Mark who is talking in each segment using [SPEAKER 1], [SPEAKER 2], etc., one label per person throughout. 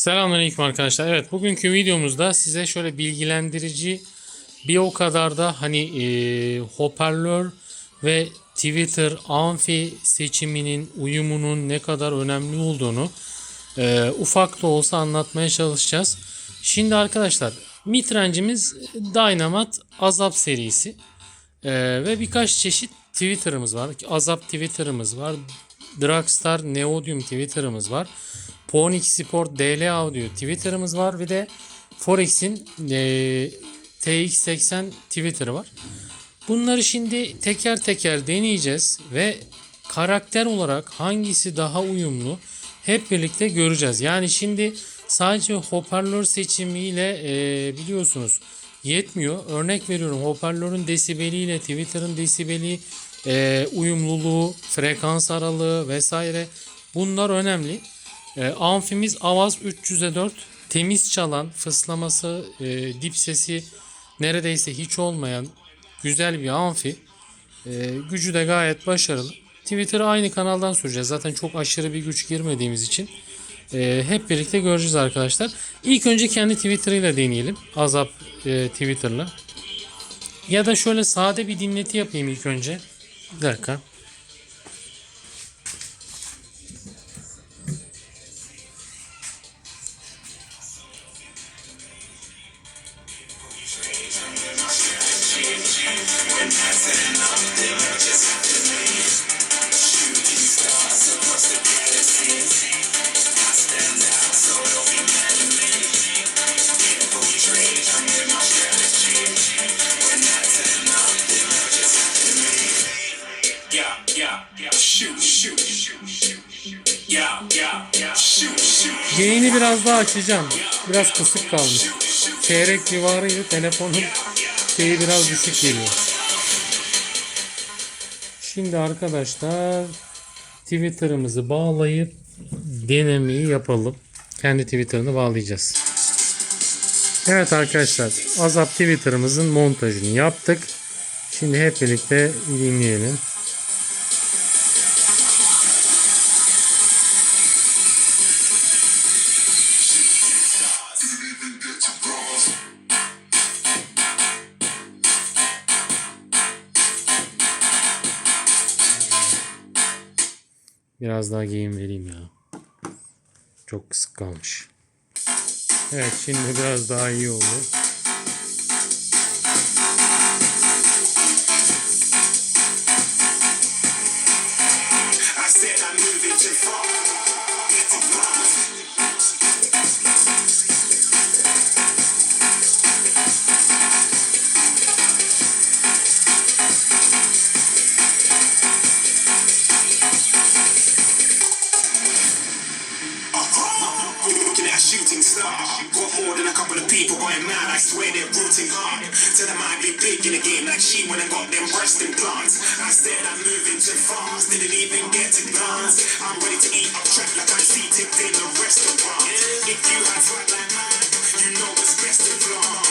[SPEAKER 1] Selamünaleyküm arkadaşlar. Evet bugünkü videomuzda size şöyle bilgilendirici bir o kadar da hani e, hoparlör ve Twitter amfi seçiminin uyumunun ne kadar önemli olduğunu e, ufak da olsa anlatmaya çalışacağız. Şimdi arkadaşlar mitrencimiz Dynamat Azap serisi E, ve birkaç çeşit Twitter'ımız var. Azap Twitter'ımız var. Dragstar Neodium Twitter'ımız var. Ponyx Sport DL Audio Twitter'ımız var. Bir de Forex'in e, TX80 Twitter'ı var. Bunları şimdi teker teker deneyeceğiz ve karakter olarak hangisi daha uyumlu hep birlikte göreceğiz. Yani şimdi sadece hoparlör seçimiyle e, biliyorsunuz yetmiyor. Örnek veriyorum hoparlörün desibeliyle Twitter'ın desibeli, e, uyumluluğu, frekans aralığı vesaire bunlar önemli. E, amfimiz Avaz 300'e 4 temiz çalan fıslaması e, dip sesi neredeyse hiç olmayan güzel bir amfi. E, gücü de gayet başarılı. Twitter'ı aynı kanaldan süreceğiz. Zaten çok aşırı bir güç girmediğimiz için e, hep birlikte göreceğiz arkadaşlar. İlk önce kendi Twitter'ıyla deneyelim. Azap e, Twitter'la. Ya da şöyle sade bir dinleti yapayım ilk önce. Bir dakika.
[SPEAKER 2] Yeah. Shoot, shoot, shoot, shoot.
[SPEAKER 1] Biraz daha açacağım. Biraz kısık kalmış. Çeyrek civarıydı. Telefonun şeyi biraz düşük geliyor. Şimdi arkadaşlar Twitter'ımızı bağlayıp denemeyi yapalım. Kendi Twitter'ını bağlayacağız. Evet arkadaşlar Azap Twitter'ımızın montajını yaptık. Şimdi hep birlikte dinleyelim. Biraz daha giyim vereyim ya. Çok kısık kalmış. Evet şimdi biraz daha iyi oldu.
[SPEAKER 2] Didn't even get to glance. I'm ready to eat up track like I'm seated in a restaurant. If you had swag like mine, you know it's best to flaunt.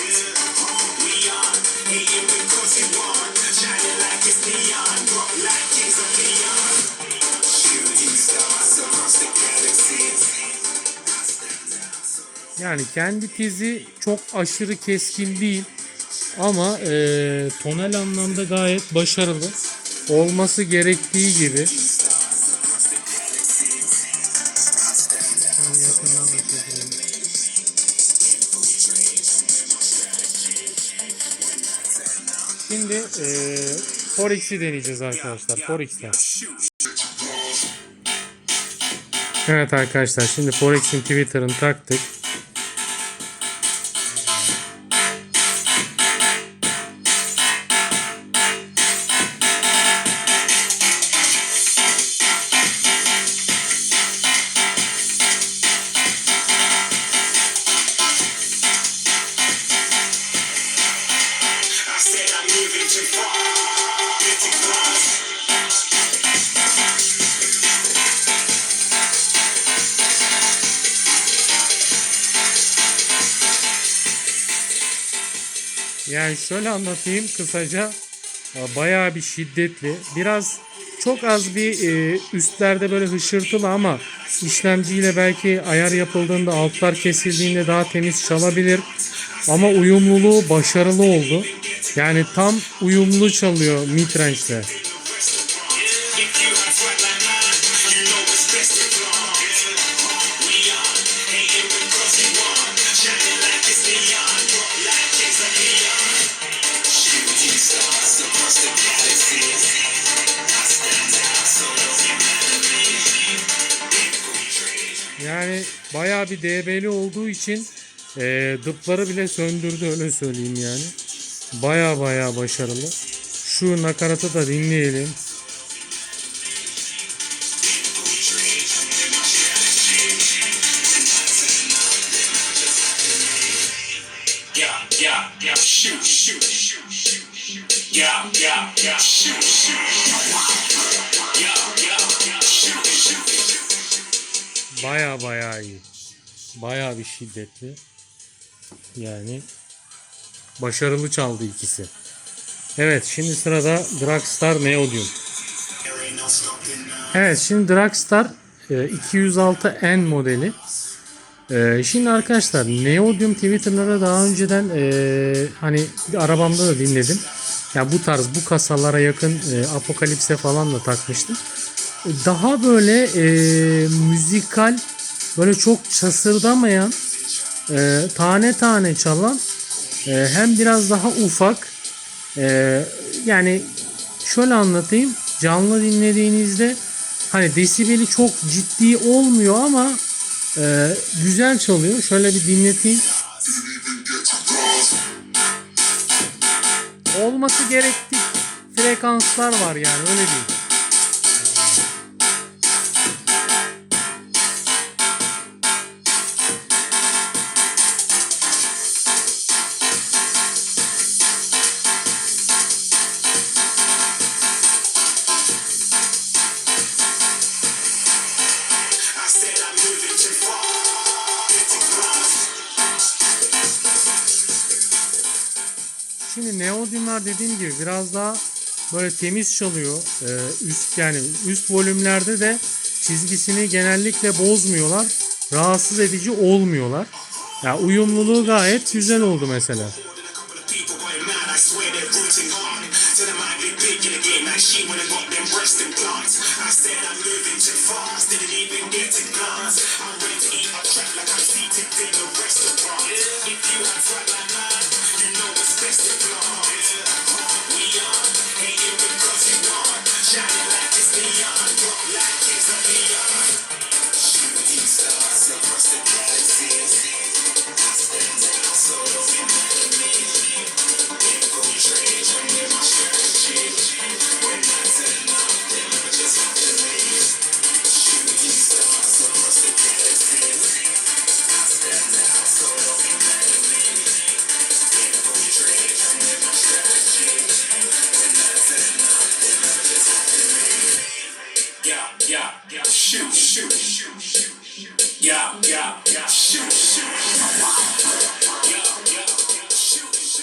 [SPEAKER 2] We are eating because you want. Shining like it's neon. Rock like kings of neon. Shooting stars across the galaxies.
[SPEAKER 1] Yani kendi tizi çok aşırı keskin değil ama e, tonel anlamda gayet başarılı. Olması gerektiği gibi. Şimdi e, Forex'i deneyeceğiz arkadaşlar. Forex'ten. Evet arkadaşlar şimdi Forex'in Twitter'ını taktık. Yani şöyle anlatayım kısaca. Bayağı bir şiddetli. Biraz çok az bir e, üstlerde böyle hışırtılı ama işlemciyle belki ayar yapıldığında altlar kesildiğinde daha temiz çalabilir. Ama uyumluluğu başarılı oldu. Yani tam uyumlu çalıyor midrange'le. Yani bayağı bir DB'li olduğu için e, dıpları bile söndürdü öyle söyleyeyim yani. Bayağı bayağı başarılı. Şu nakaratı da dinleyelim. Bayağı bayağı iyi. Bayağı bir şiddetli. Yani başarılı çaldı ikisi. Evet şimdi sırada Dragstar
[SPEAKER 2] now.
[SPEAKER 1] Evet şimdi Dragstar e, 206N modeli. E, Şimdi arkadaşlar Neodyum Twitter'lara daha önceden e, hani arabamda da dinledim. Ya bu tarz bu kasalara yakın e, Apokalipse falan da takmıştım. E, Daha böyle e, müzikal böyle çok çasırdamayan e, tane tane çalan e, hem biraz daha ufak e, yani şöyle anlatayım canlı dinlediğinizde hani desibeli çok ciddi olmuyor ama e, güzel çalıyor. Şöyle bir dinleteyim. Olması gerektiği frekanslar var yani öyle değil. Şimdi neodyumlar dediğim gibi biraz daha böyle temiz çalıyor. Ee, üst yani üst volümlerde de çizgisini genellikle bozmuyorlar. Rahatsız edici olmuyorlar. Ya uyumluluğu gayet güzel oldu mesela.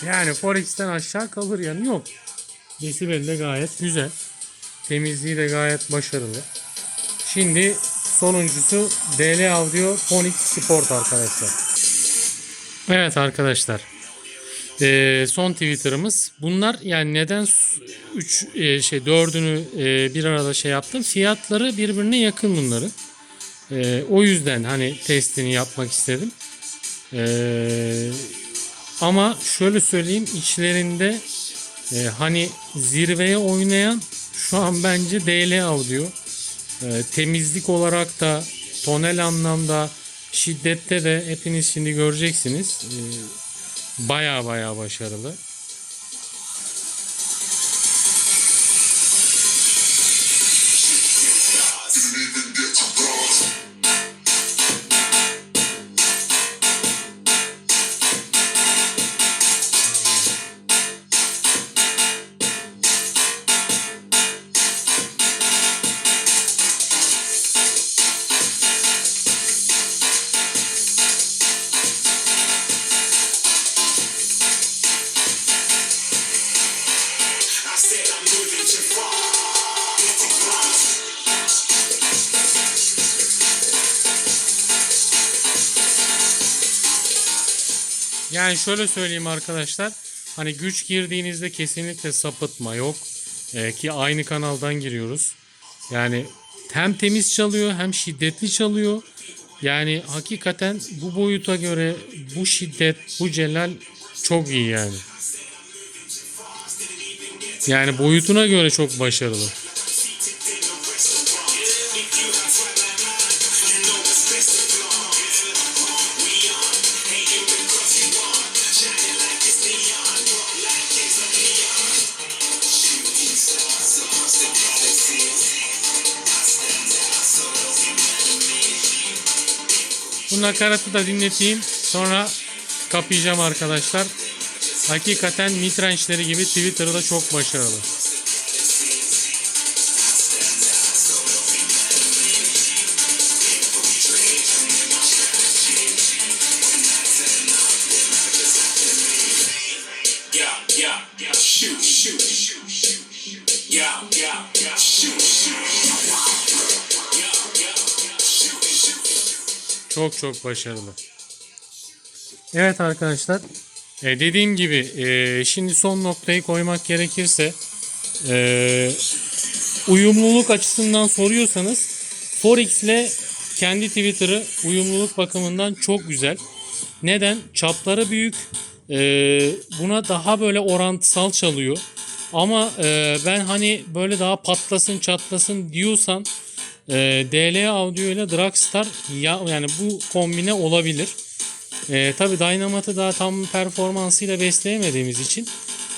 [SPEAKER 1] Yani Forex'ten aşağı kalır yanı yok. Desibel de gayet güzel. Temizliği de gayet başarılı. Şimdi sonuncusu DL Audio Phonics Sport arkadaşlar. Evet arkadaşlar. Ee, son Twitter'ımız. Bunlar yani neden 3 şey 4'ünü bir arada şey yaptım. Fiyatları birbirine yakın bunların. Ee, o yüzden hani testini yapmak istedim. Ee, ama şöyle söyleyeyim içlerinde e, hani zirveye oynayan şu an bence DL Audio. E, temizlik olarak da tonel anlamda şiddette de hepiniz şimdi göreceksiniz. E, baya baya başarılı. Yani şöyle söyleyeyim arkadaşlar. Hani güç girdiğinizde kesinlikle sapıtma yok. Ee, ki aynı kanaldan giriyoruz. Yani hem temiz çalıyor hem şiddetli çalıyor. Yani hakikaten bu boyuta göre bu şiddet, bu celal çok iyi yani. Yani boyutuna göre çok başarılı. Bu nakaratı da dinleteyim. Sonra kapayacağım arkadaşlar. Hakikaten mitrençleri gibi Twitter'da çok başarılı. Çok çok başarılı. Evet arkadaşlar. e, dediğim gibi e, şimdi son noktayı koymak gerekirse e, uyumluluk açısından soruyorsanız Forex ile kendi Twitter'ı uyumluluk bakımından çok güzel. Neden? Çapları büyük. E, buna daha böyle orantısal çalıyor. Ama e, ben hani böyle daha patlasın çatlasın diyorsan e, DL Audio ile Dragstar ya, yani bu kombine olabilir. E, Tabi Dynamat'ı daha tam performansıyla besleyemediğimiz için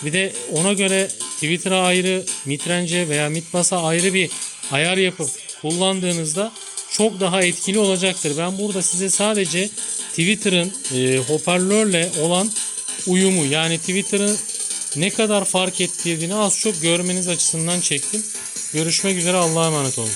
[SPEAKER 1] bir de ona göre Twitter'a ayrı, Mitrence veya Mitbas'a ayrı bir ayar yapıp kullandığınızda çok daha etkili olacaktır. Ben burada size sadece Twitter'ın e, hoparlörle olan uyumu yani Twitter'ın ne kadar fark ettirdiğini az çok görmeniz açısından çektim. Görüşmek üzere Allah'a emanet olun.